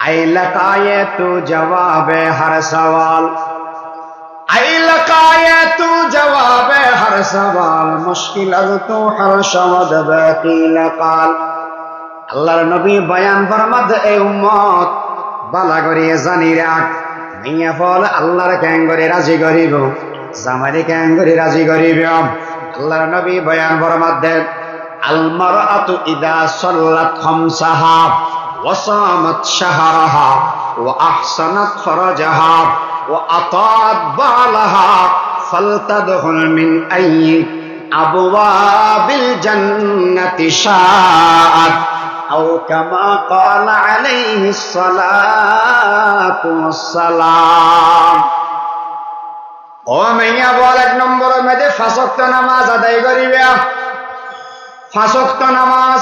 I লকায়ে তু জবাবে হর সওয়াল। আই লকায়ে তু জবাবে হর সওয়াল, মুশকিল তো হর সমদ বাকি লকাল। আল্লাহর নবী বয়ান ফরমাদ, এ উম্মত, বালা করিয়ে জানি রাখ মিয়া ফল আল্লাহর ক্যাং করে রাজি করিব? জামারি ক্যাং করে রাজি করিব? আল্লাহর নবী বয়ান ফরমাদ দেন আলমার আতু ইদা সল্লাত খমসাহা। وصامت شهرها وأحسنت فرجها وأطاعت بعلها فلتدخل من أي أبواب الجنة شاءت أو كما قال عليه الصلاة والسلام ও মাইয়া বল এক নম্বরের মধ্যে ফাঁসক্ত নামাজ আদায় করিবে ফাঁসক্ত নামাজ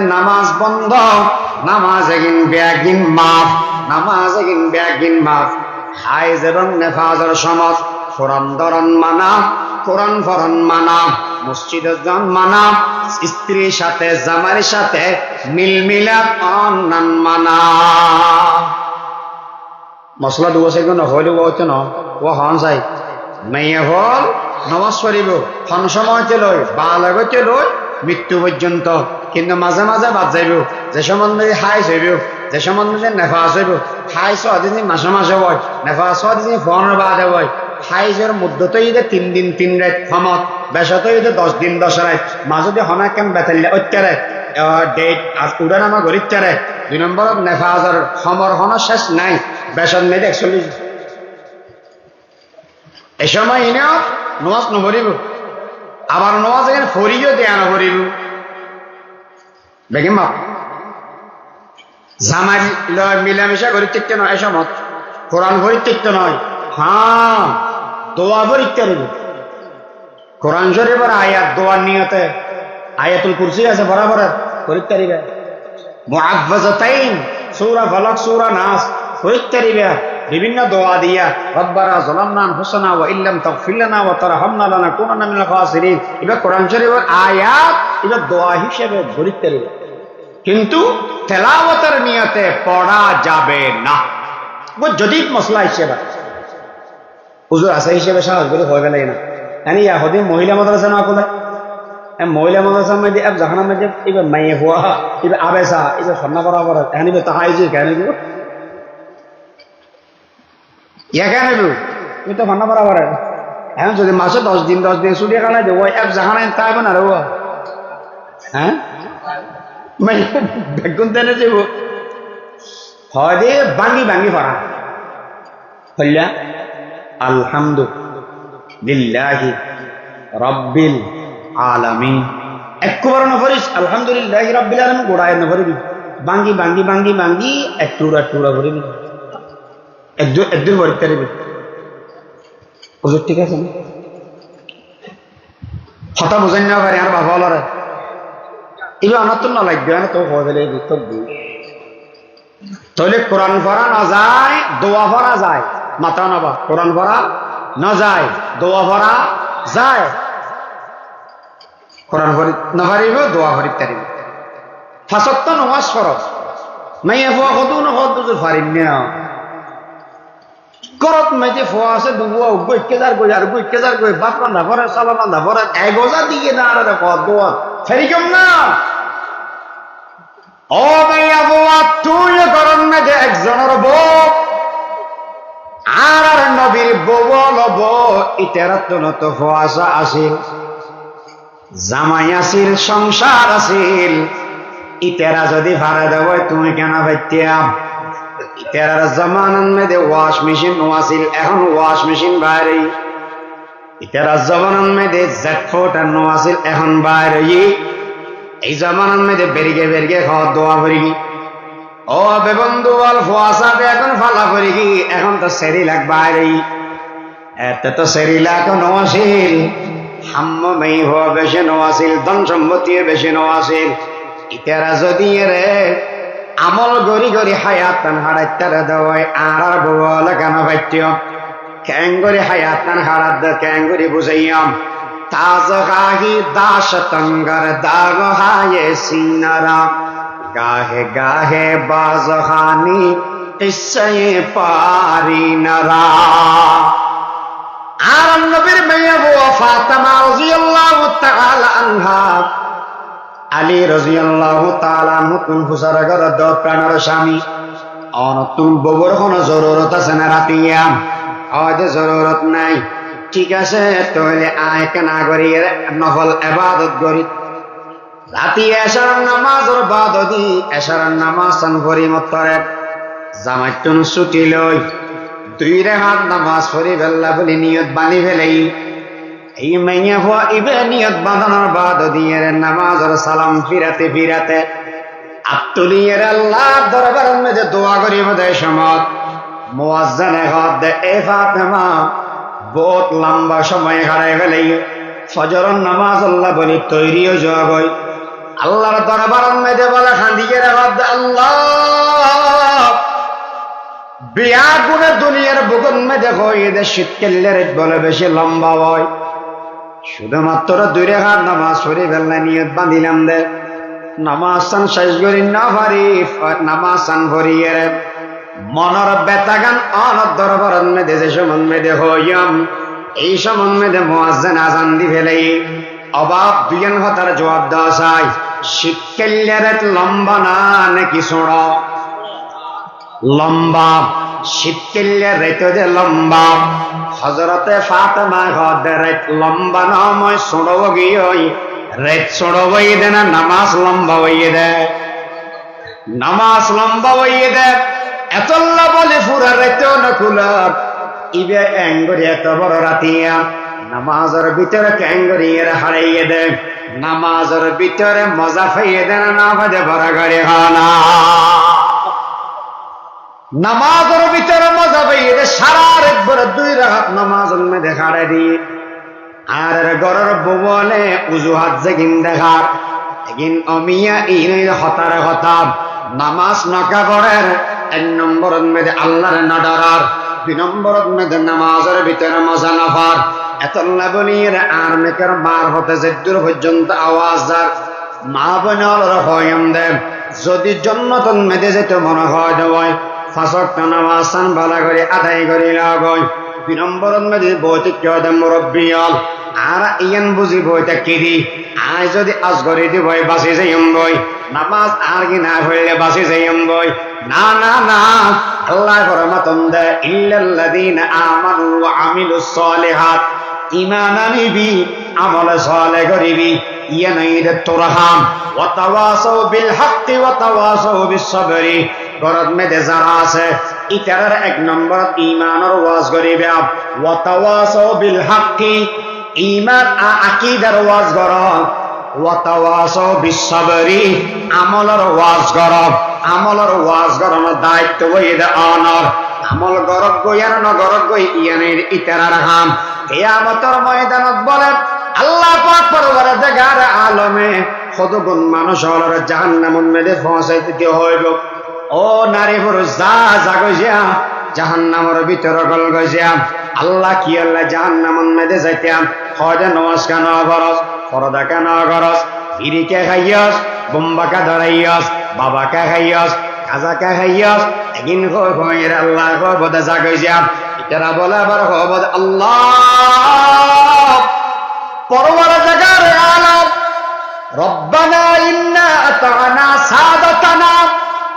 নামাজ বন্ধ। নামাজ এগিন ব্যাগিন মাফ, নামাজ এগিন ব্যাগিন মাফ। হাইজ এবং নেফাজের সমত, কোরআন দরন মানা, কোরআন ফরন মানা, মসজিদের জন মানা, স্ত্রীর সাথে জামার সাথে মিল মিলাপ অন্যান মানা। মশলা দুবো সেগুলো হইলে হইতো না? ও হন চাই। মেয়ে হল, নমাজ পড়িব ক্ষণ সময়তে বা লগতে মৃত্যু পর্যন্ত। কিন্তু মাঝে মাঝে বাদ যাইব। যে সম্বন্ধে হাইস হইব, যে সম্বন্ধে নেফাস হইব হাই ছদিন মাসে মাসে হয় নেফাস ছদিন ফোনের বাদে হয়। হাইজের মধ্যতে ঈদে তিন দিন, তিন রাত সমত বেশত ঈদে দশ দিন দশ রাত মাজতে হনা কেন বেতাল্লে অত্যারে ডেট আজ উড়ান আমার গরিচ্চারে দুই নম্বরত নেফাজর সমর হন শেষ নাই। বেসন মেয়েদের একচল্লিশ এ সময় এনেও নমাজ নভরিব আবার নমাজ এখানে ফরিও দেয়া নভরিব বেগিম বাপ, জামাই মিলামিশা করি তিক্ত নয় এসমত কোরআন ভরি তিক্ত নয়। হ্যাঁ দোয়া ভরি রইব কোরআন শরীফের আয়াত, দোয়ার নিয়তে আয়াতুল কুরসি আছে বরাবর করিতে পারিবে মুআফফাজাতাইন সূরা ফালাক, সূরা নাস পারিবে বিভিন্ন দোয়া দিয়া, রব্বানা যালামনা আনফুসানা ওয়া ইল্লাম তাগফির লানা ওয়া তারহামনা লানাকুনান্না মিনাল খাসিরিন। কোরআন শরীফের আয়াত এটা দোয়া হিসেবে ধরিতে কিন্তু তেলাওয়াতের নিয়তে পড়া যাবে না। যদি মশলা হিসেবে, হুজুর আছে হিসেবে সাহস করে গেলে না। এনে ইয়া হদি মহিলা মাদ্রাসা না কোলে মহিলা মাদ্রাসার মধ্যে এক জাহানার মধ্যে, এবার মাইয়ে হওয়া এবার আবেসা, এবার সন্না বরাবর এখানে তাহাই যে কেন কেন দিব তুমি তো সন্না বরাবর এখন যদি মাসে দশ দিন দশ দিন ছুটি এখানে দেবো এক জাহানা তাই না রে হ্যাঁ বেগুন তেনে যাব হয় দে ভাঙ্গি ভাঙ্গি ফরা হল্লা? আলহামদুলিল্লাহি রব্বিল আলামিন। একবার নফরিস আলহামদুলিল্লাহ রব্বিল আলামিন গোড়ায় নফরিবি বাঙ্গি বাঙ্গি বাঙ্গি বাঙ্গি এক টুরা টুরা ভরিবি একদূর একদূর ভরিতে পারবি হুজুর, ঠিক আছে কথা বুঝেন না পারে আর বাবা এগুলো আমার তো না লাগবে তো তাহলে কোরআন পড়া না যায়, দোয়া পড়া যায়। মাথা নবা, কোরআন পড়া না যায়, দোয়া পড়া যায়। কোরআন পড়ি, না পারিব দোয়া পড়ি পারিব ফাঁসত্ব নমাজ ফরজ। মাইয়া ফুয়া কত না পারিম না। করত মেজে ফুয়া আছে গই আর বাপ রান্ধা পরে সালা এগোজা দিকে না? আর দেখো দোয়া ফেরি কেম না ও তুই একজনের বউ আর আর নবীর বউ লব ইটার তো ফুয়াশা আসিল জামাই আসিল সংসার আসিল ইতেরা যদি ভাড়া দেব তুমি কেন ভাইতিয়াম ইতেরার জমানার মেয়েদে ওয়াশ মেশিন নোয়াছিল এখন ওয়াশ মেশিন বাইরে। ইতেরার জমানার মেয়েদে জ্যাকফোট আর নোয়াছিল এখন বাইরে। এই জমানার মেয়েদে বেরিগে বেরিগে খাওয়া দোয়া ভরি ও বেবন্ধু বল ফুয়াশাবে এখন ফালা করি কি? এখন তো সেরি লাগ বাইরে। এতে তো সেরি লাগ নওয়াসিল। হাম্ম মেই হওয়া বেশি নওয়াসিল, ধন সম্পত্তি বেশি নওয়াসিল। ইতারা যদি রে আমল গরি গরি হায়াত তান হারাত তারা দেওয়াই আর আর বল কেন ভাইত্য ক্যাঙ্গরি হায়াত তান হারাত দে ক্যাঙ্গরি বুঝাইয়াম। দাস তঙ্গর দাগ হায়ে সিনারা। গাহে গাহে বাজহানি কিসে পারি নরা। আর নবীর মেয়ে বউ ফাতেমা রাদিয়াল্লাহু তাআলা আনহা আলী রাদিয়াল্লাহু তাআলা নতুন হুসারা ঘর দ প্রাণের স্বামী? অনতুন বউর কোন জরুরত আছে না রাতিয়া হয়তো জরুরত নাই। ঠিক আছে, তাহলে আয় কেনা করি নফল এবাদত করি। রাতি নামাজর বাদ দি এশার নামাজ সান ভরি মতরে জামাইটুন ছুটি লই, দুই রে হাত নামাজ পড়ি বেল্লা বলি নিয়ত বানি ফেলেই। এই মাইয়া হওয়া ইবে নিয়ত বাঁধানোর বাদ দিয়ে নামাজর সালাম ফিরাতে ফিরাতে আত্মলিয়ের আল্লাহ দরবারের মধ্যে দোয়া করি বোধহয় সমত মোয়াজ্জানে হাত দে, এ ফাতেমা, বহুত লম্বা সময় হারাই ফেলেই ফজরন নামাজ আল্লাহ বলি তৈরিও যাওয়া গই আল্লাহর দরবারের মধ্যে বলে খান্দিকে দে, আল্লাহ বিয়া গুণে দুনিয়ার বুকুন মেঝে হয় এদের শীতকালের বলে বেশি লম্বা হয়। শুধুমাত্র দুই রেখার নামাজ পড়ে ফেললে নিয়ত বাঁধিলাম দে। নামাজ সান শেষ করি না পারি, নামাজ সান ভরিয়ে মনর বেতাগান অনর দরবার মেদে যে সমন মেদে হইয়াম, এই সমন মেদে মোয়াজ্জেন আজান দি ফেলেই। অবাব দুইজন হতার জবাব দেওয়া চাই, শীতকালের লম্বা না নাকি শোনো লম্বা। শীতকালে রেত যে লম্বা। হজরতে ফাতেমা ঘর রেত লম্বা নময় সোড়ব গিয়ে রেত সোড়ব দে না, নামাজ লম্বা হইয়ে দে। নামাজ লম্বা হইয়ে দে। এতল্লা বলে ফুরা রেত না খুলার ইবে এঙ্গরি এত বড় রাতিয়া। নামাজের ভিতরে ক্যাঙ্গরিয়ে হারাইয়ে দে। নামাজের ভিতরে মজা ফাইয়ে দে না বাজে বড় গাড়ি হানা নামাজের ভিতরে মজা পাইয়ে দে সারা রাত দুই রাত নামাজ মধ্যে খাড়ে দিয়ে আর গরর বলে উজুহাত যেগিন দেখার। এগিন অমিয়া ইন হতার হতাব। নামাজ নকা করের এক নম্বর মেয়েদের আল্লাহর না ডরার, দুই নম্বর মেয়েদের নামাজের ভিতরে মজা নফার এতল্লা বলিয়ে আর মেকের মার হতে যে দূর পর্যন্ত আওয়াজ যার মা বোনের হয়ম দেব যদি জন্মতন মেদে যেতে মনে হয় দেওয়ায় ফাঁসক নামাজ বালা করে আদায় করি লাগয় দুই নম্বর মেদে বৈতিক মুরব্বিয়ল আর ইয়ান বুঝি বইটা কিরি আয় যদি আজ করে দি বই বাসি যাইম বই। নামাজ আর কি না হইলে বাসি যাইম বই। না না না, আল্লাহ ফরমাতন দে, ইল্লাল্লাযীনা আমানু ওয়া আমিলুস সালিহাত। ইমান আনিবি আমল সালে করিবি ইয়া নাই দে তোরহাম। ওয়া তাওয়াসাউ বিল হাক্কি ওয়া তাওয়াসাউ বিস সাবরি। গরত মেদে আছে। ইতার এক নম্বর ইমানের ওয়াজ করিবে ওয়া তাওয়াসাউ বিল হাক্কি ইমান আকিদার ওয়াজ কর ওয়াতাওয়াসাও বিশ্ববরি আমলের ওয়াজ কর আমলের ওয়াজ করানোর দায়িত্ব হইয়ে অনর আমল গরব গইয়ার নগরব গই ইয়ানের ইতারার হাম কেয়ামতের ময়দানত বলে আল্লাহ পাক পরবরে জাগার আলমে কতগুণ মানুষ হলর জাহান্নামন মেদে পৌঁছাইতে হইব ও নারী পুরুষ, যা যা জাহান্নামের ভিতরে গল গজিয়াম আল্লাহ কি আল্লাহ জাহান্নামন মেদে যাইতাম হয়তো করস, পরদা কেন করস বিড়িকে খাইয়স, বোম্বাকে ধরাইয়স, বাবাকে খাইয়স, খাজাকে খাইয়স একদিন কই কই আল্লাহ বদে জাগই যাম ইতারা বলে আবার কই বদে আল্লাহ। পরবর জাগার আলম। রব্বানা ইন্না আতানা সাদাতানা।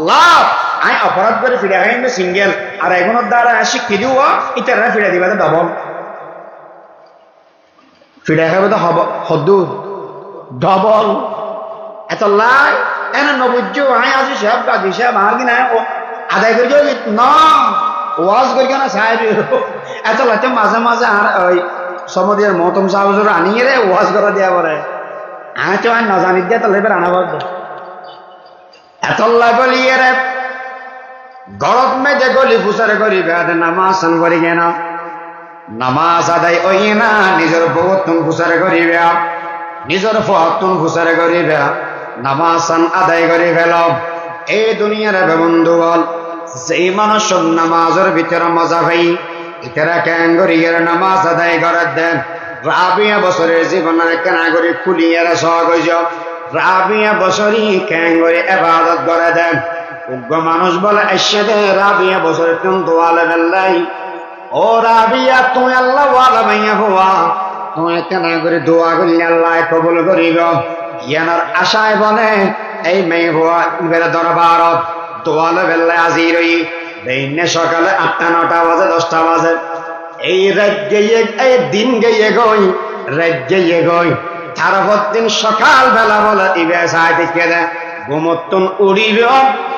আল্লাহ, আই অপরাধ করে ফিরে আই সিঙ্গেল আর এগুলোর দ্বারা শিক্ষি দিব ইতারা ফিরে দিবা ডবল ফিরে খাবে তো হব হদু ডবল এত লাই, এন নবুজ্জ আই আজি সাহেব গাজি সাহেব, আর কি না আদায় করে যাবি না, ওয়াজ করি না সাহেব। এত লাইতে মাঝে মাঝে আর ওই সমদিয়ার মতম সাহসুর আনিয়ে রে, ওয়াজ করা দিয়া পরে। আমি তো আর নজানি দিয়া তাহলে এবার আনা পারব এত লাই বলিয়ে রে গরত মেজে গলি ফুসারে করি বেড়াতে নামাজ করি কেন নামাজ আদায় ওই না, নিজের বহুতুন ফুসারে করিবে নিজের ফতুন ফুসারে করিবে নামাজ সান আদায় করি ফেল এই দুনিয়ার বন্ধু বল সেই মানুষ নামাজের ভিতরে মজা ভাই ইতারা কেন করিয়ার নামাজ আদায় করার দেন। রাবিয়া বছরের জীবনের কেনা করে খুলিয়ার সহজ রাবিয়া বছরই কেন করে এবাদত করে দেন? উগ্র মানুষ বলে এসে রাবিয়া বছরের কিন্তু আলে বেল্লাই ও রাবিয়া, তুমি আল্লাহ মাইয়া হওয়া তুমি কেনা করে দোয়া করলে আল্লাহ কবুল করিব ইয়ানার আশায় বলে, এই মেয়ে হওয়া ইবের দরবারত দোয়ালে বেল্লায় আজি রই দিনে সকালে আটটা, নটা বাজে, দশটা বাজে। এই রাত গিয়ে, এই দিন গিয়ে গই, রাত গিয়ে গই। তারপর দিন সকাল বেলা, ইবে সাই দেখে দে, গোমত্তন উড়িব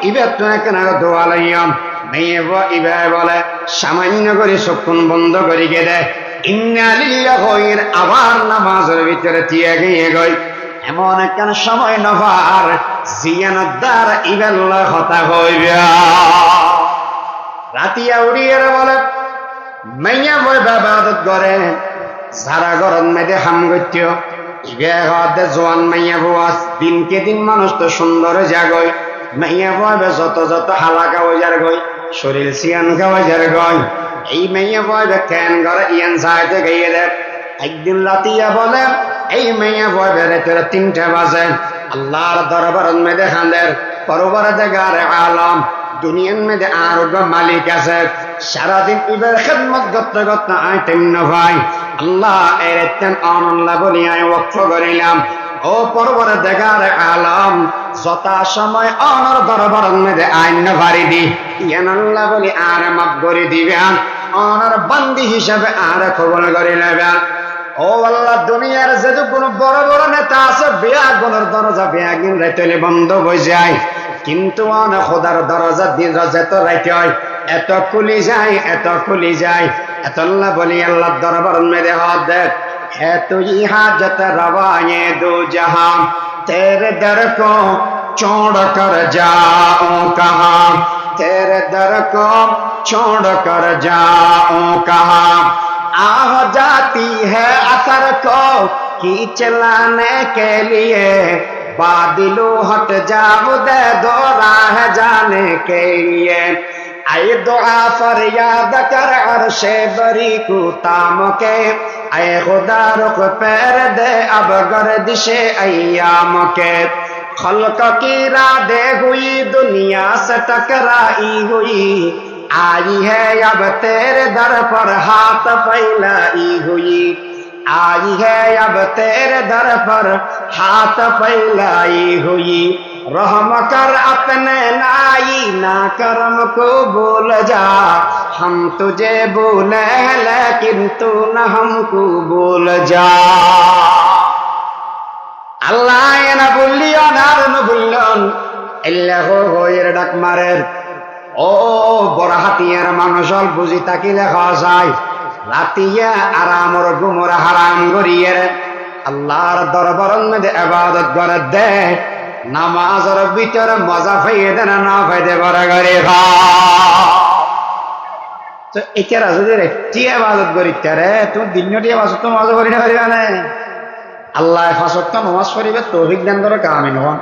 ইবে তুমি কেন দোয়া লইয়াম মেয়ে ইবে বলে, সামান্য করে চক্ষুন বন্ধ করি গে দে। ইন্নালিল্লাহ হইর আবার নামাজের ভিতরে দিয়ে গিয়ে গই। এমন একখান সময় নভার জিয়ানোর দ্বারা ইবেল্লা হতা হইবে। রাতিয়া উড়িয়ে বলে মাইয়া বই বাবাদত করে সারা গরম মেয়েদের হাম গত্য হতে জোয়ান মাইয়া বুয়াস দিনকে দিন মানুষ তো সুন্দর জাগয় মাইয়া বয়বে যত যত হালাকা ওজার গই শরীর সিয়ান খাওয়াজার গয় এই মাইয়া বয়বে কেন করে ইয়ান সাইতে গাইয়ে দেয় একদিন রাতিয়া বলে, এই মেয়ে বয়বে রাতের তিনটা বাজে। আল্লাহর দরবার মেয়েদের খান্দের পরবার জায়গার আলম। দুনিয়ার মেয়েদের আরোগ্য মালিক আছে। সারাদিন ইবের খেদমত করতে করতে আই ভাই। আল্লাহ এর তেন অনল্লা বলি আই ওয়াক্ফ করিলাম। ও পরবর দেখার আলম, যথা সময় অনর দরবার মেয়েদের আইন ভারি দি। ইয়ান আল্লাহ বলি, আর মাপ করে দিবেন। অনর বান্দি হিসাবে আর খবর করে নেবেন। ও আল্লাহ, দুনিয়ার যেহেতু কোন বড় বড় নেতা আছে বেয়া গুণের দরজা বেয়া গিন রাইতলে বন্ধ হয়ে যায়। কিন্তু অনেক খোদার দরজা দিন যেত রাইতে হয়। এত খুলি যায়, এত খুলি যায়। এত আল্লাহ বলি আল্লাহ দরবার মেরে হাত দেখ है तुझी हाजत रवाए दो जहां तेरे दर को छोड़ कर जाऊं कहाँ तेरे दर को छोड़ कर जाऊं कहाँ आह जाती है असर को की चलाने के लिए बादलो हट जाओ दे दो राह जाने के लिए اے دعا فریاد کر عرش بری کو تام کے اے خدا رخ پیر دے اب گردش ایام کے خلق کی رادے ہوئی دنیا سے ٹکرائی ہوئی آئی ہے اب تیرے در پر ہاتھ پھیلائی ہوئی آئی ہے اب تیرے در پر ہاتھ پھیلائی ہوئی रहम कर अपने नाई ना करम को बोल जा हम तुझे बोले हैं लेकिन तू न हमको बोल जा আল্লাহ এনা বললিও না আর না বললেন এল্লাহ হইয়ের ডাক মারের ও বড় হাতিয়ার মানুষ বুঝি তাকি লেখা যায় রাতিয়া আরামর গুমর হারাম করিয়ে আল্লাহর দরবারের মধ্যে আবাদত করে দে নামাজের ভিতরে মজা ফাইয়ে দেন না না পারা করে তো এটার যদি একটি আবাদত করি তারে তুমি দিনটি আবাদত তো মজা করি না পারিবা না। আল্লাহ ফাঁসক্ত নমাজ পড়িবে, তৌফিক দান করে কামিন হন।